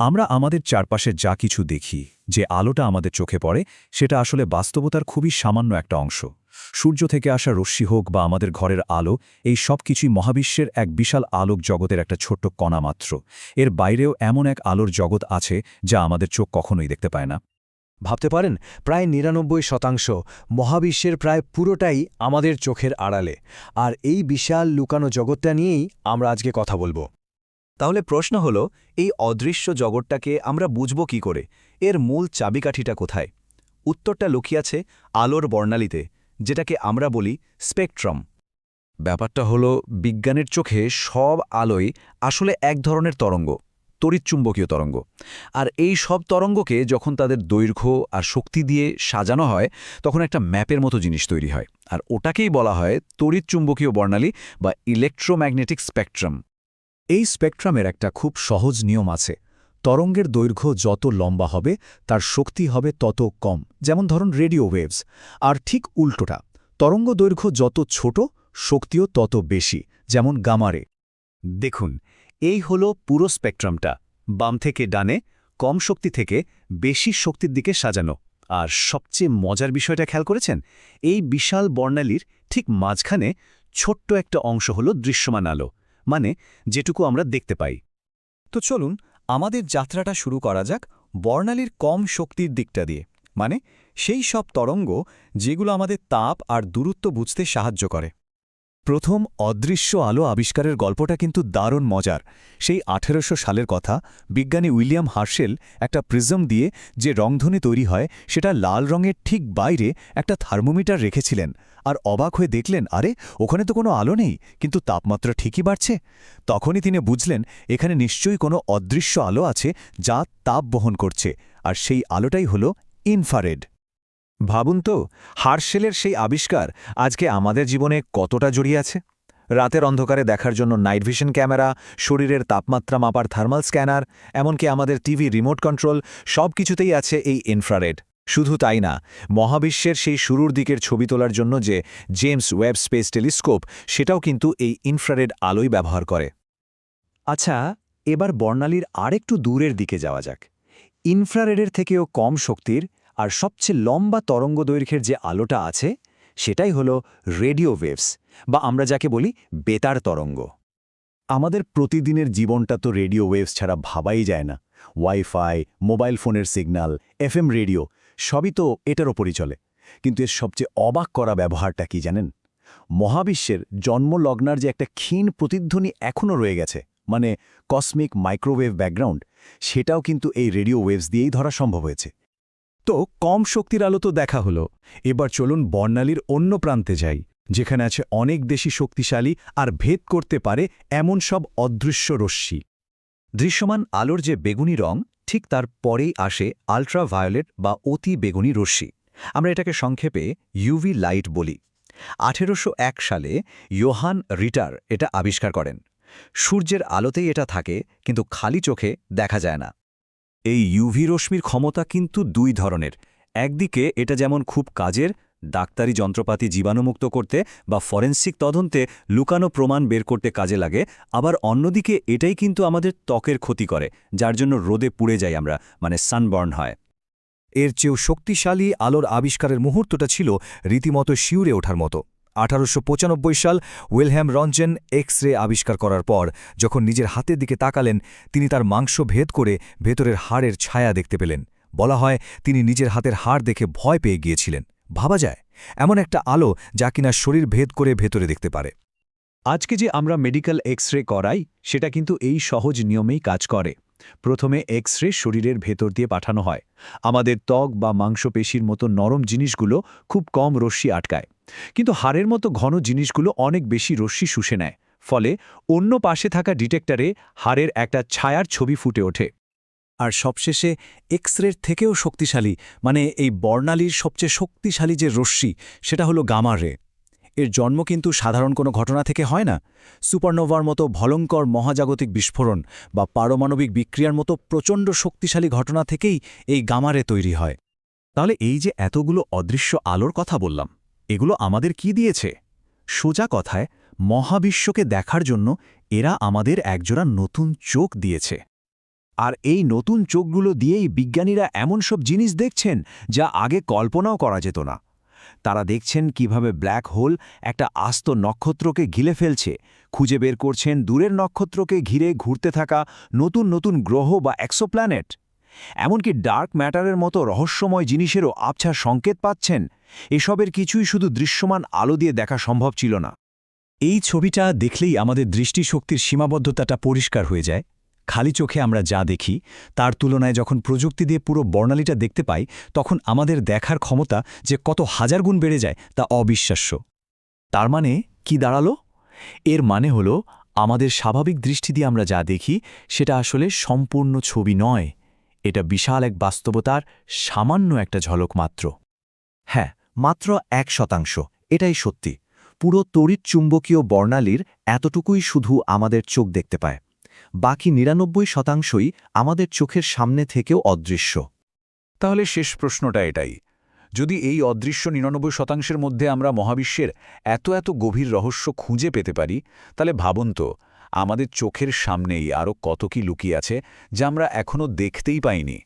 আমরা আমাদের চারপাশে যা কিছু দেখি, যে আলোটা আমাদের চোখে পড়ে, সেটা আসলে বাস্তবতার খুবই সামান্য একটা অংশ। সূর্য থেকে আসা রশ্মি হোক বা আমাদের ঘরের আলো, এই সব কিছুই মহাবিশ্বের এক বিশাল আলোক জগতের একটা ছোট্ট কণা মাত্র। এর বাইরেও এমন এক আলোর জগৎ আছে, যা আমাদের চোখ কখনোই দেখতে পায় না। ভাবতে পারেন, প্রায় নিরানব্বই শতাংশ মহাবিশ্বের প্রায় পুরোটাই আমাদের চোখের আড়ালে। আর এই বিশাল লুকানো জগৎটা নিয়েই আমরা আজকে কথা বলব। তাহলে প্রশ্ন হল, এই অদৃশ্য জগৎটাকে আমরা বুঝব কি করে? এর মূল চাবিকাঠিটা কোথায়? উত্তরটা লুকিয়ে আছে আলোর বর্ণালীতে, যেটাকে আমরা বলি স্পেকট্রাম। ব্যাপারটা হলো, বিজ্ঞানের চোখে সব আলোই আসলে এক ধরনের তরঙ্গ, তড়িৎচুম্বকীয় তরঙ্গ। আর এই সব তরঙ্গকে যখন তাদের দৈর্ঘ্য আর শক্তি দিয়ে সাজানো হয়, তখন একটা ম্যাপের মতো জিনিস তৈরি হয়। আর ওটাকেই বলা হয় তড়িৎচুম্বকীয় বর্ণালী বা ইলেকট্রোম্যাগনেটিক স্পেকট্রাম। এই স্পেকট্রামের একটা খুব সহজ নিয়ম আছে। তরঙ্গের দৈর্ঘ্য যত লম্বা হবে, তার শক্তি হবে তত কম। যেমন ধরুন রেডিও ওয়েভস। আর ঠিক উল্টোটা, তরঙ্গ দৈর্ঘ্য যত ছোট, শক্তিও তত বেশি। যেমন গামারে দেখুন, এই হল পুরো স্পেকট্রামটা। বাম থেকে ডানে, কম শক্তি থেকে বেশি শক্তির দিকে সাজানো। আর সবচেয়ে মজার বিষয়টা খেয়াল করেছেন? এই বিশাল বর্ণালীর ঠিক মাঝখানে ছোট্ট একটা অংশ হল দৃশ্যমান আলো। মানে যেটুকু আমরা দেখতে পাই। তো চলুন, আমাদের যাত্রাটা শুরু করা যাক বর্ণালীর কম শক্তির দিকটা দিয়ে। মানে সেই সব তরঙ্গ যেগুলো আমাদের তাপ আর দূরত্ব বুঝতে সাহায্য করে। প্রথম অদৃশ্য আলো আবিষ্কারের গল্পটা কিন্তু দারুণ মজার। সেই আঠেরোশো সালের কথা বিজ্ঞানী উইলিয়াম হার্শেল একটা প্রিজম দিয়ে যে রংধনী তৈরি হয়, সেটা লাল রঙের ঠিক বাইরে একটা থার্মোমিটার রেখেছিলেন। আর অবাক হয়ে দেখলেন, আরে, ওখানে তো কোনো আলো নেই, কিন্তু তাপমাত্রা ঠিকই বাড়ছে। তখনই তিনি বুঝলেন, এখানে নিশ্চয়ই কোনো অদৃশ্য আলো আছে যা তাপ বহন করছে। আর সেই আলোটাই হল ইনফারেড। ভাবুন তো, হার্শেলের সেই আবিষ্কার আজকে আমাদের জীবনে কতটা জড়িয়ে আছে? রাতের অন্ধকারে দেখার জন্য নাইট ভিশন ক্যামেরা, শরীরের তাপমাত্রা মাপার থার্মাল স্ক্যানার, এমনকি আমাদের টিভি রিমোট কন্ট্রোল সব কিছুতেই আছে এই ইনফ্রারেড। শুধু তাই না, মহাবিশ্বের সেই শুরুর দিকের ছবি তোলার জন্য যে জেমস ওয়েব স্পেস টেলিস্কোপ, সেটাও কিন্তু এই ইনফ্রারেড আলোই ব্যবহার করে। আচ্ছা এবার বর্ণালীর আরেকটু দূরের দিকে যাওয়া যাক। ইনফ্রারেডের থেকেও কম শক্তির আর সবচেয়ে লম্বা তরঙ্গ দৈর্ঘ্যের যে আলোটা আছে, সেটাই হল রেডিও ওয়েভস, বা আমরা যাকে বলি বেতার তরঙ্গ। আমাদের প্রতিদিনের জীবনটা তো রেডিও ওয়েভস ছাড়া ভাবাই যায় না। ওয়াইফাই, মোবাইল ফোনের সিগন্যাল এফএম রেডিও, সবই তো এটার ওপরই চলে। কিন্তু এর সবচেয়ে অবাক করা ব্যবহারটা কি জানেন? মহাবিশ্বের জন্মলগ্নার যে একটা ক্ষীণ প্রতিধ্বনি এখনও রয়ে গেছে মানে কসমিক মাইক্রোওয়েভ ব্যাকগ্রাউন্ড সেটাও কিন্তু এই রেডিও ওয়েভস দিয়েই ধরা সম্ভব হয়েছে। তো কম শক্তির আলো তো দেখা হলো। এবার চলুন বর্ণালীর অন্য প্রান্তে যাই, যেখানে আছে অনেক বেশি শক্তিশালী আর ভেদ করতে পারে এমন সব অদৃশ্য রশ্মি। দৃশ্যমান আলোর যে বেগুনি রং, ঠিক তার পরেই আসে আল্ট্রাভায়োলেট বা অতি বেগুনি রশ্মি। আমরা এটাকে সংক্ষেপে ইউভি লাইট বলি। আঠেরোশো এক সালে ইয়োহান রিটার এটা আবিষ্কার করেন। সূর্যের আলোতেই এটা থাকে, কিন্তু খালি চোখে দেখা যায় না। এই ইউভি রশ্মির ক্ষমতা কিন্তু দুই ধরনের। একদিকে এটা যেমন খুব কাজের, ডাক্তারি যন্ত্রপাতি জীবাণুমুক্ত করতে বা ফরেন্সিক তদন্তে লুকানো প্রমাণ বের করতে কাজে লাগে, আবার অন্যদিকে এটাই কিন্তু আমাদের ত্বকের ক্ষতি করে, যার জন্য রোদে পুড়ে যাই আমরা মানে সানবার্ন হয়। এর চেয়েও শক্তিশালী আলোর আবিষ্কারের মুহূর্তটা ছিল রীতিমতো শিউরে ওঠার মতো। আঠারোশো পঁচানব্বই সাল উইলহ্যাম রঞ্জেন এক্স রে আবিষ্কার করার পর, যখন নিজের হাতের দিকে তাকালেন, তিনি তার মাংস ভেদ করে ভেতরের হাড়ের ছায়া দেখতে পেলেন। বলা হয়, তিনি নিজের হাতের হাড় দেখে ভয় পেয়ে গিয়েছিলেন। ভাবা যায়, এমন একটা আলো যা কিনা শরীর ভেদ করে ভেতরে দেখতে পারে। আজকে যে আমরা মেডিকেল এক্স রে করাই, সেটা কিন্তু এই সহজ নিয়মেই কাজ করে। প্রথমে এক্স রে শরীরের ভেতর দিয়ে পাঠানো হয়। আমাদের ত্বক বা মাংসপেশির মতো নরম জিনিসগুলো খুব কম রশ্মি আটকায়। কিন্তু হাড়ের মতো ঘন জিনিসগুলো অনেক বেশি রশ্মি শুষে নেয়। ফলে অন্য পাশে থাকা ডিটেক্টরে হাড়ের একটা ছায়ার ছবি ফুটে ওঠে। আর সবশেষে এক্স রের থেকেও শক্তিশালী মানে এই বর্ণালীর সবচেয়ে শক্তিশালী যে রশ্মি, সেটা হলো গামা রে। এর জন্ম কিন্তু সাধারণ কোনো ঘটনা থেকে হয় না। সুপারনোভার মতো ভলঙ্কর মহাজাগতিক বিস্ফোরণ বা পারমাণবিক বিক্রিয়ার মতো প্রচণ্ড শক্তিশালী ঘটনা থেকেই এই গামারে তৈরি হয়। তাহলে এই যে এতগুলো অদৃশ্য আলোর কথা বললাম, এগুলো আমাদের কি দিয়েছে? সোজা কথায়, মহাবিশ্বকে দেখার জন্য এরা আমাদের একজোড়া নতুন চোখ দিয়েছে। আর এই নতুন চোখগুলো দিয়েই বিজ্ঞানীরা এমন সব জিনিস দেখছেন যা আগে কল্পনাও করা যেত না। তারা দেখছেন কীভাবে ব্ল্যাক হোল একটা আস্ত নক্ষত্রকে ঘিলে ফেলছে। খুঁজে বের করছেন দূরের নক্ষত্রকে ঘিরে ঘুরতে থাকা নতুন নতুন গ্রহ বা এক্সোপ্ল্যানেট এমনকি ডার্ক ম্যাটারের মতো রহস্যময় জিনিসেরও আবছা সংকেত পাচ্ছেন। এসবের কিছুই শুধু দৃশ্যমান আলো দিয়ে দেখা সম্ভব ছিল না। এই ছবিটা দেখলেই আমাদের দৃষ্টিশক্তির সীমাবদ্ধতাটা পরিষ্কার হয়ে যায়। খালি চোখে আমরা যা দেখি, তার তুলনায় যখন প্রযুক্তি দিয়ে পুরো বর্ণালীটা দেখতে পাই, তখন আমাদের দেখার ক্ষমতা যে কত হাজার গুণ বেড়ে যায় তা অবিশ্বাস্য। তার মানে কি দাঁড়াল? এর মানে হল আমাদের স্বাভাবিক দৃষ্টি দিয়ে আমরা যা দেখি, সেটা আসলে সম্পূর্ণ ছবি নয়। এটা বিশাল এক বাস্তবতার সামান্য একটা ঝলক মাত্র। হ্যাঁ মাত্র এক শতাংশ। এটাই সত্যি। পুরো তড়িৎ চুম্বকীয় বর্ণালীর এতটুকুই শুধু আমাদের চোখ দেখতে পায়। বাকি নিরানব্বই শতাংশই আমাদের চোখের সামনে থেকেও অদৃশ্য। তাহলে শেষ প্রশ্নটা এটাই। যদি এই অদৃশ্য নিরানব্বই শতাংশের মধ্যে আমরা মহাবিশ্বের এত এত গভীর রহস্য খুঁজে পেতে পারি, তাহলে ভাবুন তো, আমাদের চোখের সামনেই আরও কত কি লুকিয়ে আছে যা আমরা এখনও দেখতেই পাইনি।